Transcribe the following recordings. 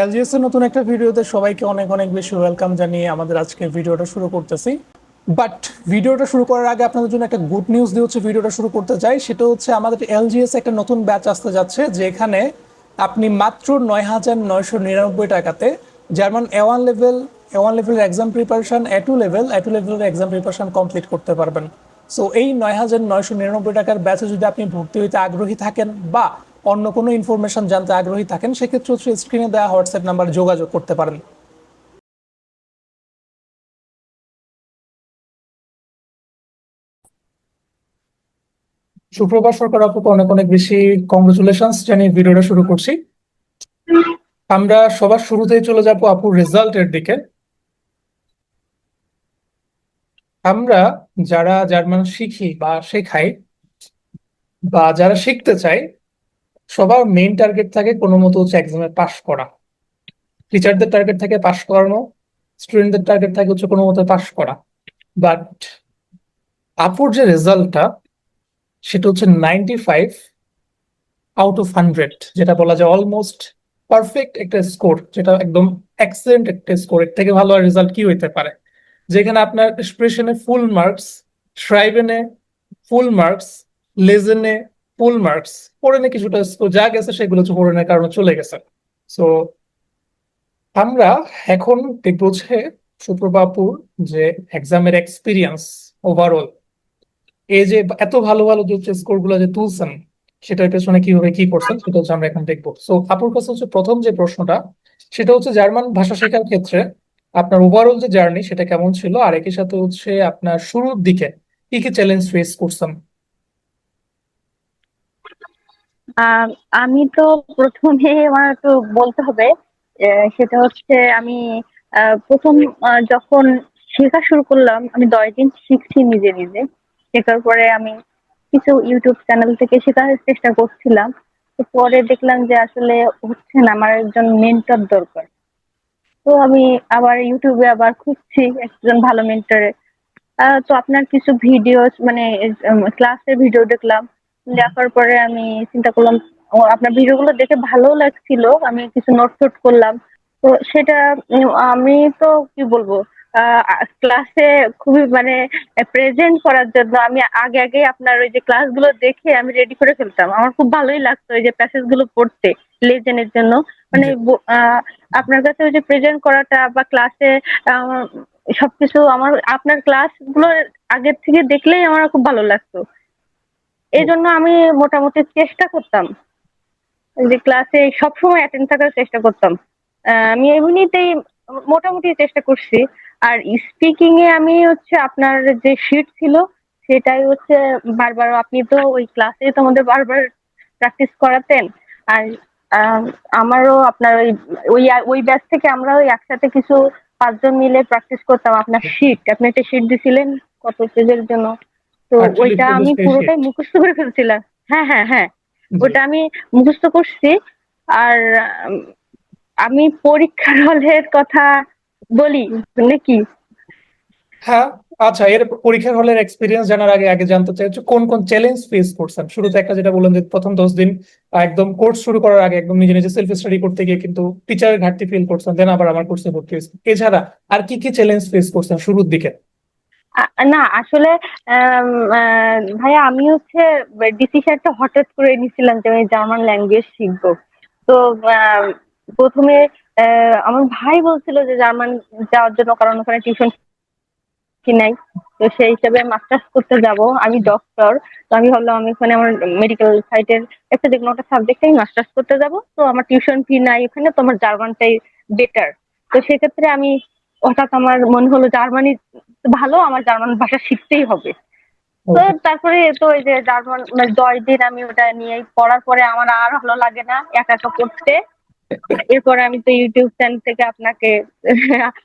এলজিএস এর নতুন একটা ভিডিওতে সবাইকে অনেক অনেক বেশি ওয়েলকাম জানিয়ে আমাদের আজকের ভিডিওটা শুরু করতেছি। বাট ভিডিওটা শুরু করার আগে আপনাদের জন্য একটা গুড নিউজ দিয়ে হচ্ছে ভিডিওটা শুরু করতে চাই। সেটা হচ্ছে আমাদের এলজিএস একটা নতুন ব্যাচ আসতে যাচ্ছে, যেখানে আপনি মাত্র নয় হাজার নয়শো নিরানব্বই টাকাতে German A one level A one লেভেলের exam preparation A two level A two লেভেলের এক্সাম প্রিপারেশন কমপ্লিট করতে পারবেন। সো এই নয় হাজার নয়শো নিরানব্বই টাকার ব্যাচে যদি আপনি ভর্তি হইতে আগ্রহী থাকেন বা অন্য কোনো ইনফরমেশন জানতে আগ্রহী থাকেন সেক্ষেত্রে হচ্ছে স্ক্রিনে দেওয়া হোয়াটসঅ্যাপ নাম্বার যোগাযোগ করতে পারেন। সুপ্রভাত সরকার আপুকে অনেক অনেক বেশি কংগ্রেচুলেশনস জানিয়ে ভিডিওটা শুরু করছি। আমরা সবার শুরুতেই চলে যাব আপুর রেজাল্টের দিকে। আমরা যারা জার্মান শিখি বা শেখাই বা যারা শিখতে চাই সবার মেইন টার্গেট থাকে কোনো মতো হচ্ছে এক্সামে পাশ করা। টিচারদের টার্গেট থাকে পাশ করানো স্টুডেন্টদের টার্গেট থাকে হচ্ছে কোনো মতো পাশ করা। বাট আপুর যে রেজাল্টটা সেটা হচ্ছে ninety five out of hundred যেটা বলা যায় অলমোস্ট পারফেক্ট একটা স্কোর যেটা একদম এক্সেলেন্ট একটা স্কোর এর থেকে ভালো রেজাল্ট কি হইতে পারে? যেখানে আপনার এক্সপ্রেশনে ফুল মার্কস ট্রাইবেনে ফুল মার্কস লেজেনে ফুল মার্কস পড়ে কিছুটা যা গেছে সেগুলো হচ্ছে পড়ে কারণে চলে গেছে। সো আমরা এখন দেখব হচ্ছে সুপ্রভাপুর যে এক্সামের এক্সপিরিয়েন্স ওভারঅল এই যে এত ভালো ভালো যে স্কোরগুলো যে তুলছেন, সেটার পেছনে কীভাবে কি করছেন সেটা হচ্ছে আমরা এখন দেখব। সো আপুর কাছে হচ্ছে প্রথম যে প্রশ্নটা, সেটা হচ্ছে জার্মান ভাষা শেখার ক্ষেত্রে আপনার ওভারঅল যে জার্নি সেটা কেমন ছিল? আর একই সাথে হচ্ছে আপনার শুরুর দিকে কি কি চ্যালেঞ্জ ফেস করছেন? আমি তো প্রথমে আমার একটু বলতে হবে সেটা হচ্ছে আমি প্রথম যখন শেখা শুরু করলাম, আমি দশ দিন শিখছি নিজে নিজে। শেখার পরে আমি কিছু ইউটিউব চ্যানেল থেকে শেখার চেষ্টা করছিলাম। তো পরে দেখলাম যে আসলে হচ্ছে না, আমার একজন মেন্টর দরকার। তো আমি আবার ইউটিউবে আবার খুঁজছি একজন ভালো মেন্টরে তো আপনার কিছু ভিডিও মানে ক্লাসের ভিডিও দেখলাম। দেখার পরে আমি চিন্তা করলাম আপনার ভিডিওগুলো দেখে ভালো লাগছিল আমি কিছু নোট ফোট করলাম। তো সেটা আমি তো কি বলব ক্লাসে খুবই মানে প্রেজেন্ট করার জন্য আমি আগে আগে আপনার ওই যে ক্লাসগুলো দেখে আমি রেডি করে ফেলতাম। আমার খুব ভালোই লাগতো ওই যে প্যাসেজগুলো পড়তে লেজেনের জন্য। মানে আহ, আপনার কাছে ওই যে প্রেজেন্ট করাটা বা ক্লাসে সবকিছু আমার আপনার ক্লাসগুলো আগের থেকে দেখলেই আমার খুব ভালো লাগতো। এই জন্য আমি মোটামুটি চেষ্টা করতাম। যে ক্লাসে সবসময় অ্যাটেন্ড থাকার চেষ্টা করতাম। আমি এমনিতেই মোটামুটি চেষ্টা করছি। আর স্পিকিং এ আমি হচ্ছে আপনার যে শিট ছিল সেটাই হচ্ছে বারবার আপনি তো ওই ক্লাসে তো আমাদের বারবার প্র্যাকটিস করাতেন। আর আম, আমারও আপনার ওই ওই ওই ব্যাচ থেকে আমরা ওই একসাথে কিছু পাঁচজন মিলে প্র্যাকটিস করতাম। আপনার শিট আপনি একটা শিট দিছিলেন কত পেজের জন্য? তো ওইটা আমি পুরোটাই. মুখস্থ করে ফেলছিলাম। হ্যাঁ হ্যাঁ হ্যাঁ। ওটা আমি মুখস্থ করছি। আর আমি পরীক্ষার হলের কথা বলি নাকি হ্যাঁ আচ্ছা এর পরীক্ষার হলের এক্সপিরিয়েন্স জানার আগে আগে জানতে চাই কোন কোন চ্যালেঞ্জ ফেস করছেন? শুরুতে একটা যেটা বললেন যে প্রথম দশ দিন একদম কোর্স শুরু করার আগে একদম নিজে নিজে সেলফ স্টাডি করতে গিয়ে কিন্তু টিচারের ঘাটতি ফিল করছেন দেন আবার আমার কোর্সে ভর্তি হয়েছেন। এছাড়া আর কি কি চ্যালেঞ্জ ফেস করছেন শুরুর দিকে? না আসলে আম, ভাইয়া আমি হচ্ছে ডিসিশনটা হঠাৎ করে নিছিলাম যে আমি জার্মান ল্যাঙ্গুয়েজ শিখব। তো প্রথমে আমার ভাই বলছিল যে জার্মান যাওয়ার জন্য কারণ ওখানে টিউশন কি নাই। তো সেই হিসাবে মাস্টার্স করতে যাব আমি ডক্টর। তো আমি ভাবলাম আমি ওখানে আমার মেডিকেল সাইটের একটা কোনো একটা সাবজেক্টেই মাস্টার্স করতে যাব। তো আমার টিউশন ফি নাই ওখানে তো আমার জার্মানটাই বেটার তো সেক্ষেত্রে আমি হঠাৎ আমার মনে হলো জার্মানি ভালো আমার জার্মান ভাষা শিখতেই হবে। তো তারপরে তো ওই যে জার্মান মানে দশ দিন আমি ওটা নিয়ে পড়ার পরে আমার আর ভালো লাগে না একা একা পড়তে। এরপরে আমি তো ইউটিউব চ্যানেল থেকে আপনাকে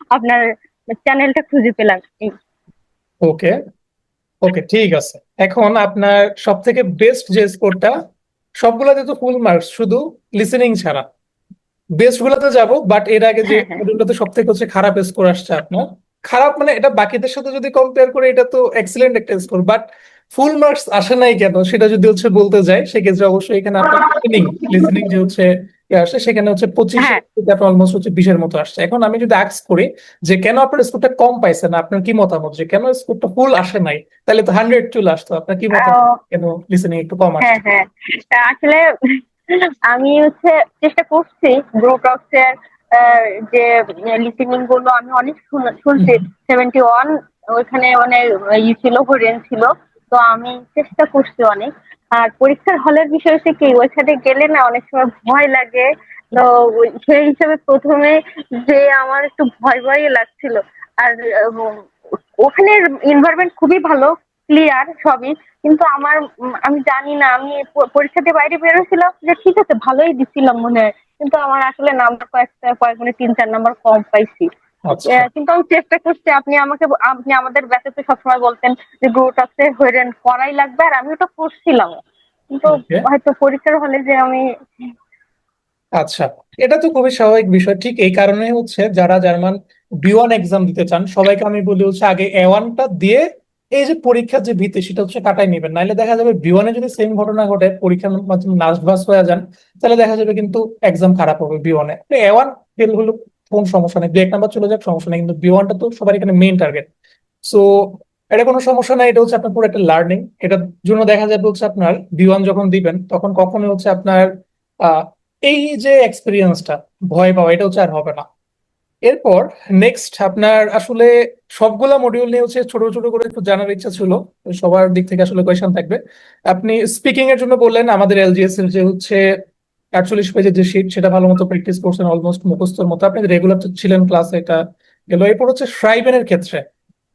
আপনার চ্যানেলটা খুঁজে পেলাম। ওকে ওকে ঠিক আছে। এখন আপনার সব থেকে বেস্ট যে স্কোরটা সবগুলাতে তো ফুল মার্কস শুধু লিসেনিং ছাড়া। বেস্ট গুলাতে যাব বাট এর আগে যে হ্যাঁ, হ্যাঁ। সব থেকে হচ্ছে খারাপ স্কোর আসছে আপনার খারাপ মানে এটা বাকিদের সাথে যদি কম্পেয়ার করে এটা তো এক্সিলেন্ট একটা স্কোর বাট ফুল মার্কস আসে নাই কেন? সেটা যদি হচ্ছে বলতে যায় সেক্ষেত্রে অবশ্যই এখানে আপনার লিসেনিং লিসেনিং যে হচ্ছে আসছে সেখানে হচ্ছে পঁচিশ হ্যাঁ। অলমোস্ট হচ্ছে বিশের মতো আসছে। এখন আমি যদি আস্ক করি যে কেন আপনার স্কোরটা কম পাইছেন আপনার কি মতামত? যে কেন স্কোরটা ফুল আসে নাই? তাহলে তো হান্ড্রেড চলে আসতো। আপনার কি মতামত? কেন লিসেনিং একটু কম আসছে? হ্যাঁ হ্যাঁ। আসলে আমি হচ্ছে চেষ্টা করছি এর আহ, যে লিসেনিংগুলো আমি অনেক শুনছি। সেভেন্টি ওয়ান ওইখানে মানে ই ছিল রেঞ্জ ছিল। তো আমি চেষ্টা করছি অনেক। আর পরীক্ষার হলের বিষয় হচ্ছে কি ওইখানে গেলে না অনেক সময় ভয় লাগে। তো সেই হিসাবে প্রথমে যে আমার একটু ভয় ভয় লাগছিল। আর ওখানে এনভায়রনমেন্ট খুবই ভালো ক্লিয়ার সবই। কিন্তু আমার আমি জানি না আমি প- পরীক্ষা দিয়ে বাইরে বেরোছিলাম যে ঠিক আছে ভালোই দিছিলাম মনে হয়। কিন্তু আমার আসলে নাম্বার কয়েকটা কয়েক মানে তিন চার নাম্বার কম পাইছি। আচ্ছা। কিন্তু আমি চেষ্টা করছি আপনি আমাকে আপনি আমাদের ব্যাচে তো সবসময় বলতেন যে গ্রুটাক্সে হইরেন করাই লাগবে আর আমি ওটা করছিলাম। কিন্তু হয়তো পরীক্ষার হলে যে আমি আচ্ছা এটা তো খুবই স্বাভাবিক বিষয়। ঠিক এই কারণে হচ্ছে যারা জার্মান বি ওয়ান এক্সাম দিতে চান সবাইকে আমি বলি হচ্ছে আগে এ ওয়ানটা দিয়ে এই যে পরীক্ষার যে ভীতি, সেটা হচ্ছে কাটাই নেবেন। নাইলে দেখা যাবে বি ওয়ানে যদি সেম ঘটনা ঘটে, পরীক্ষার মাধ্যমে নার্ভাস হয়ে যান, তাহলে দেখা যাবে কিন্তু এক্সাম খারাপ হবে বি ওয়ানে এ। ওয়ান ফেল হলো, কোন সমস্যা নেই। দু এক নাম্বার চলে যাক, সমস্যা নেই। কিন্তু বি তো সবার এখানে মেইন টার্গেট সো এটা কোনো সমস্যা নাই, এটা হচ্ছে আপনার পুরো একটা লার্নিং এটার জন্য দেখা যাবে হচ্ছে আপনার বি ওয়ান যখন দিবেন, তখন কখনোই হচ্ছে আপনার এই যে এক্সপিরিয়েন্সটা ভয় পাওয়া, এটা হচ্ছে আর হবে না। এরপর নেক্সট আপনার আসলে সবগুলা মডিউল নিয়ে হচ্ছে ছোট ছোট করে একটু জানার ইচ্ছা ছিল সবার দিক থেকে আসলে কোয়েশন থাকবে। আপনি স্পিকিং এর জন্য বললেন, আমাদের এলজিএস এর যে হচ্ছে আটচল্লিশ পেজের যে শিট সেটা ভালো মতো প্র্যাকটিস করছেন অলমোস্ট মুখস্থর মতো। আপনি রেগুলার ছিলেন ক্লাসে এটা গেল। এরপর হচ্ছে শ্রাইবেনের ক্ষেত্রে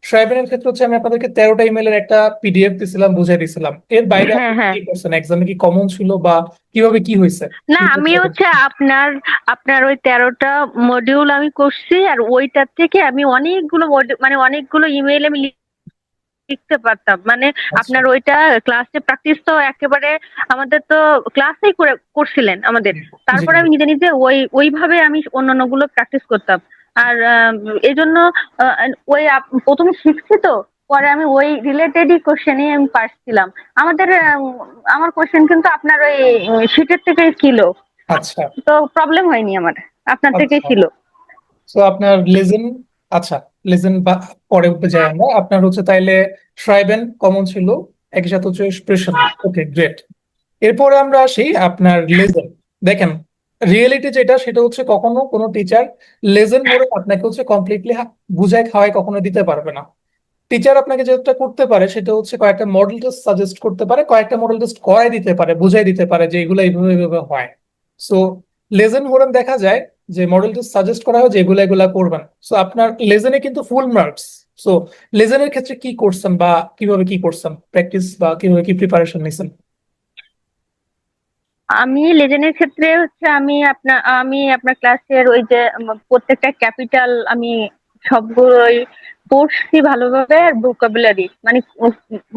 শ্রাইবেনের ক্ষেত্রে হচ্ছে আমি আপনাদেরকে তেরোটা ইমেলের একটা পিডিএফ দিছিলাম বুঝাই দিছিলাম। এর বাইরে হ্যাঁ হ্যাঁ। কি করছেন? এক্সামে কি কমন ছিল বা কীভাবে কি হয়েছে? না আমি হচ্ছে আপনার আপনার ওই তেরোটা মডিউল আমি করছি আর ওইটার থেকে আমি অনেকগুলো মানে অনেকগুলো ইমেল আমি লিখতে পারতাম। মানে আচ্ছা। আপনার ওইটা ক্লাসে প্র্যাকটিস তো একেবারে আমাদের তো ক্লাসেই করে করছিলেন আমাদের। তারপরে আমি নিজে নিজে ওই ওইভাবে আমি অন্যান্যগুলো প্র্যাকটিস করতাম। আর আহ, এই জন্য আহ, ওই প্রথমে শিখছি তো পরে আমি ওই রিলেটেডই কোশ্চেনই আমি পারছিলাম আমাদের আমার কোশ্চেন কিন্তু আপনার ওই শিটের থেকেই ছিল। আচ্ছা। তো প্রবলেম হয়নি আমার আপনার থেকেই আচ্ছা। ছিল। তো আপনার লেজেন আচ্ছা লেজেন পরে যাই আমরা। আপনার হচ্ছে তাইলে ট্রাইবেন কমন ছিল একই সাথে হচ্ছে এক্সপ্রেশন ওকে গ্রেট এরপরে আমরা আসি আপনার লেজেন দেখেন রিয়েলিটি যেটা, সেটা হচ্ছে কখনো কোনো টিচার লেজেন মোড়ে আপনাকে হচ্ছে কমপ্লিটলি বুঝায়, খাওয়ায় কখনো দিতে পারবে না। টিচার আপনাকে যেটা করতে পারে, সেটা হচ্ছে কয়েকটা মডেল টেস্ট সাজেস্ট করতে পারে, কয়েকটা মডেল টেস্ট করাই দিতে পারে বুঝাই দিতে পারে যে এগুলো এইভাবে এইভাবে হয়। সো লেজেন মোড়ে দেখা যায় যে মডেল টেস্ট সাজেস্ট করা হয় যে এগুলা এগুলা করবেন। সো আপনার লেজেনে কিন্তু ফুল মার্কস সো লেজেনের ক্ষেত্রে কি করছেন বা কীভাবে কি করছেন? প্র্যাকটিস বা কীভাবে কি প্রিপারেশন নিছেন? আমি লেজেনের ক্ষেত্রে হচ্ছে আমি আপনার আমি আপনার ক্লাসের ওই যে প্রত্যেকটা ক্যাপিটাল আমি সবগুলোই পড়ছি ভালোভাবে আর ভোকাবুলারি মানে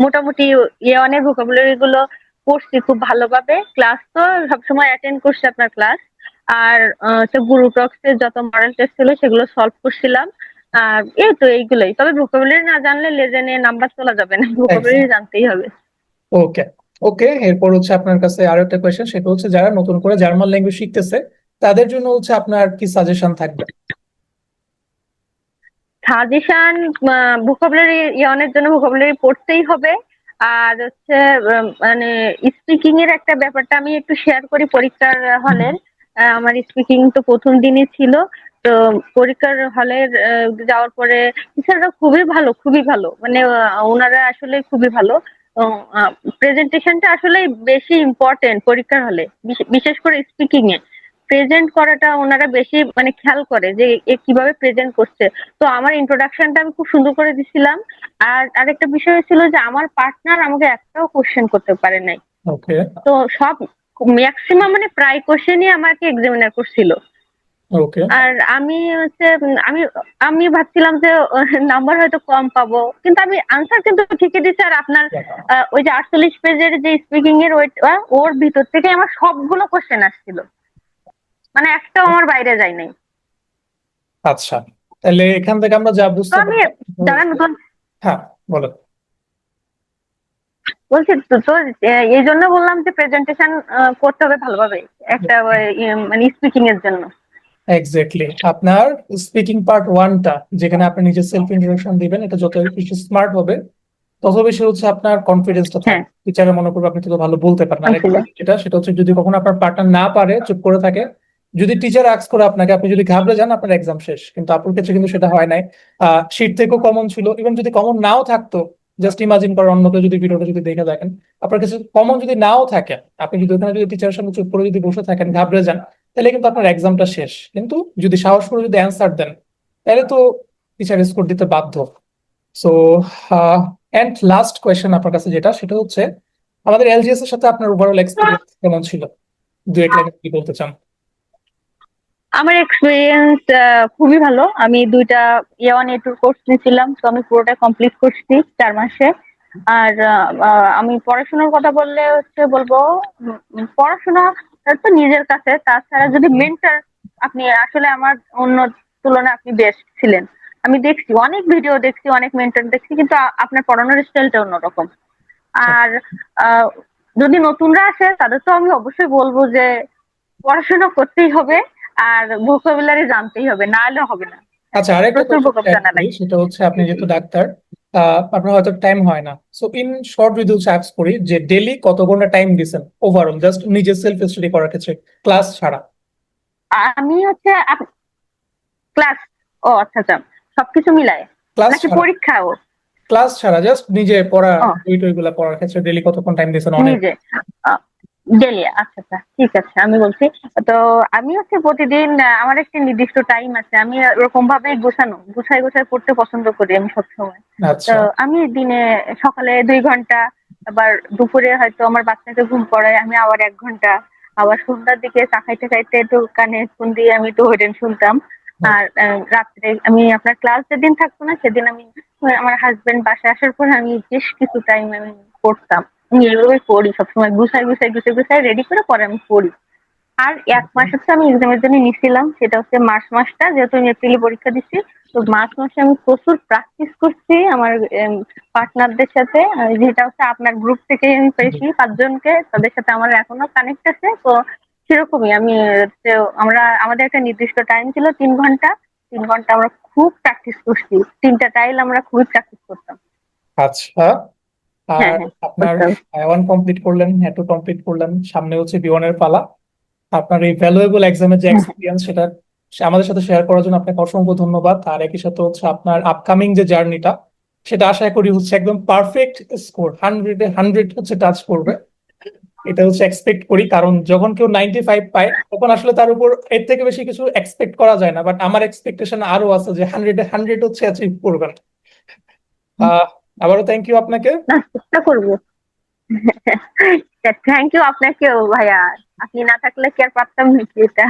মোটামুটি ইয়ে অনেক ভোকাবুলারি গুলো পড়ছি খুব ভালোভাবে। ক্লাস তো সবসময় অ্যাটেন্ড করছি আপনার ক্লাস আর হচ্ছে গুরু টক্সের যত মডেল টেস্ট ছিল সেগুলো সলভ করছিলাম। আর এই তো এইগুলোই। তবে ভোকাবুলারি না জানলে লেজেনে নাম্বার তোলা যাবে না ভোকাবুলারি জানতেই হবে। ওকে ওকে এরপর হচ্ছে আপনার কাছে আরও একটা কোয়েশ্চেন সেটা হচ্ছে যারা নতুন করে জার্মান ল্যাঙ্গুয়েজ শিখতেছে তাদের জন্য হচ্ছে আপনার কি সাজেশন থাকবে? সাজেশন ভোকাবুলারি ইয়নের জন্য ভোকাবুলারি পড়তেই হবে। আর হচ্ছে মানে স্পিকিং এর একটা ব্যাপারটা আমি একটু শেয়ার করি পরীক্ষার হলের। আমার স্পিকিং তো প্রথম দিনই ছিল তো পরীক্ষার হলের আহ, যাওয়ার পরে টিচাররা খুবই ভালো খুবই ভালো। মানে ওনারা আসলে খুবই ভালো। প্রেজেন্টেশনটা আসলে বেশি ইম্পর্টেন্ট পরীক্ষার হলে। বিশেষ করে স্পিকিং এ প্রেজেন্ট করাটা ওনারা বেশি মানে খেয়াল করে যে এ কীভাবে প্রেজেন্ট করছে। তো আমার ইন্ট্রোডাকশনটা আমি খুব সুন্দর করে দিছিলাম। আর আরেকটা বিষয় ছিল যে আমার পার্টনার আমাকে একটাও কোশ্চেন করতে পারে নাই। ওকে তো সব ম্যাক্সিমাম মানে প্রায় কোশ্চেনই আমাকে এক্সামিনার করছিল। আর আমি হচ্ছে আমি আমি ভাবছিলাম যে নাম্বার হয়তো কম পাবো। কিন্তু আমি আনসার কিন্তু ঠিকই দিচ্ছি আর আপনার ওই যে আটচল্লিশ পেজের যে স্পিকিং এর ওর ভিতর থেকে আমার সবগুলো কোশ্চেন আসছিল। মানে একটাও আমার বাইরে যায় নাই। আচ্ছা। তাহলে এখান থেকে আমরা যা বুঝতে আমি নতুন হ্যাঁ বলো। বলছি তো তো এই জন্য বললাম যে প্রেজেন্টেশন করতে হবে ভালোভাবে। একটা ইয়ে, মানে স্পিকিং এর জন্য। এক্স্যাক্টলি আপনার স্পিকিং পার্ট ওয়ানটা যেখানে আপনি নিজের সেলফ ইন্ট্রোডাকশন দিবেন এটা যত বেশি স্মার্ট হবে তত বেশি হচ্ছে আপনার কনফিডেন্সটা হ্যাঁ। থাকবে। টিচারে মনে করবে আপনি তো ভালো বলতে পারেন. যেটা সেটা হচ্ছে যদি কখনো আপনার পার্টনার না পারে চুপ করে থাকে যদি টিচার আক্স করে আপনাকে আপনি যদি ঘাবড়ে যান আপনার এক্সাম শেষ। কিন্তু আপুর ক্ষেত্রে কিন্তু সেটা হয় নাই। আহ শীট থেকেও কমন ছিল। ইভেন যদি কমন নাও থাকতো জাস্ট ইমাজিন করেন অন্য কেউ যদি ভিডিওটা যদি দেখে দেখেন আপনার কাছে কমন যদি নাও থাকে আপনি যদি ওখানে যদি টিচারের সামনে চুপ করে যদি বসে থাকেন ঘাবড়ে যান তাহলে কিন্তু আপনার এক্সামটা শেষ। কিন্তু যদি সাহস করে যদি অ্যান্সার দেন, তাহলে তো টিচার স্কোর দিতে বাধ্য। সো এন্ড লাস্ট কোয়েশ্চেন আপনার কাছে যেটা, সেটা হচ্ছে, আমাদের এলজিএস এর সাথে আপনার ওভারঅল এক্সপিরিয়েন্স কেমন ছিল? দু এক লাইনে কি বলতে চান? আমার এক্সপিরিয়েন্স খুবই ভালো। আমি দুইটা এ ওয়ান এ টুর কোর্স নিয়েছিলাম, তো আমি পুরোটা কমপ্লিট করছি চার মাসে। আর আমি পড়াশোনার কথা বললে হচ্ছে বলব পড়াশোনা তো নিজের কাছে তাছাড়া যদি মেন্টার আপনি আসলে আমার অন্য তুলনায় আপনি বেস্ট ছিলেন। আমি দেখছি অনেক ভিডিও দেখছি অনেক মেন্টর দেখছি কিন্তু আপনার পড়ানোর স্টাইলটা অন্যরকম। আর যদি নতুনরা আসে তাদের তো আমি অবশ্যই বলব যে পড়াশোনা করতেই হবে আর ভোকাবুলারি জানতেই হবে না হলে হবে না। আচ্ছা আরেকটা। সেটা হচ্ছে আপনি যেহেতু ডাক্তার আপনার হয়তো টাইম হয় না। সো ইন শর্ট যদি ask করি যে ডেলি কত ঘণ্টা টাইম দিছেন ওভারঅল জাস্ট নিজের সেলফ স্টাডি করার ক্ষেত্রে ক্লাস ছাড়া। আমি হচ্ছে ক্লাস ও আচ্ছা আচ্ছা সবকিছু মিলায়। ক্লাস নাকি ছাড়া। পরীক্ষাও? ক্লাস ছাড়া জাস্ট নিজে পড়া ও। বই টইগুলা পড়ার ক্ষেত্রে ডেলি কতক্ষণ টাইম দিয়েছেন অনেক। ডেলি আচ্ছা আচ্ছা ঠিক আছে আমি বলছি তো আমি হচ্ছে প্রতিদিন আমার একটা নির্দিষ্ট টাইম আছে আমি ওরকম ভাবে গোছানো গুছাই গুছাই পড়তে পছন্দ করি আমি সবসময়। আচ্ছা। তো আমি দিনে সকালে দুই ঘণ্টা আবার দুপুরে হয়তো আমার বাচ্চাকে ঘুম পড়াই আমি আবার এক ঘণ্টা আবার সন্ধ্যার দিকে চা খাইতে খাইতে একটু কানে ফোন দিয়ে আমি একটু হইডেন শুনতাম। আর রাত্রে আমি আপনার ক্লাস যেদিন থাকতো না সেদিন আমি আমার হাজবেন্ড বাসায় আসার পর আমি বেশ কিছু টাইম আমি পড়তাম। আমি এভাবে পড়ি সবসময় গুছাই গুছাই গুছাই গুছাই রেডি করে পরে আমি পড়ি। আর এক মাস হচ্ছে আমি এক্সামের জন্য নিছিলাম সেটা হচ্ছে মার্চ মাসটা যেহেতু আমি এপ্রিলে পরীক্ষা দিচ্ছি তো মার্চ মাসে আমি প্রচুর প্র্যাকটিস করছি আমার পার্টনারদের সাথে যেটা হচ্ছে আপনার গ্রুপ থেকে আমি পেয়েছি পাঁচজনকে তাদের সাথে আমার এখনও কানেক্ট আছে তো সেরকমই আমি হচ্ছে আমরা আমাদের একটা নির্দিষ্ট টাইম ছিল তিন ঘণ্টা তিন ঘণ্টা আমরা খুব প্র্যাকটিস করছি তিনটা টাইল আমরা খুবই প্র্যাকটিস করতাম। আচ্ছা। আর হ্যাঁ, হ্যাঁ, আপনার। ওয়ান কমপ্লিট করলেন টু কমপ্লিট করলেন সামনে হচ্ছে বি এর পালা। আপনার এই ভ্যালুয়েবল এক্সামের যে হ্যাঁ। এক্সপিরিয়েন্স সেটা আমাদের সাথে শেয়ার করার জন্য আপনাকে অসংখ্য ধন্যবাদ। আর একই সাথে হচ্ছে আপনার আপকামিং যে জার্নিটা সেটা আশা করি হচ্ছে একদম পারফেক্ট স্কোর হান্ড্রেডে হান্ড্রেড হচ্ছে টাচ করবে। এটা হচ্ছে এক্সপেক্ট করি কারণ যখন কেউ নাইনটি ফাইভ পায় তখন আসলে তার উপর এর থেকে বেশি কিছু এক্সপেক্ট করা যায় না। বাট আমার এক্সপেকটেশন আরও আছে যে হান্ড্রেডে হান্ড্রেড হচ্ছে অ্যাচিভ করবেন। আবারও থ্যাংক ইউ আপনাকে না চেষ্টা করব থ্যাংক ইউ আপনাকেও ভাইয়া আপনি না থাকলে কি আর পারতাম নাকি এটা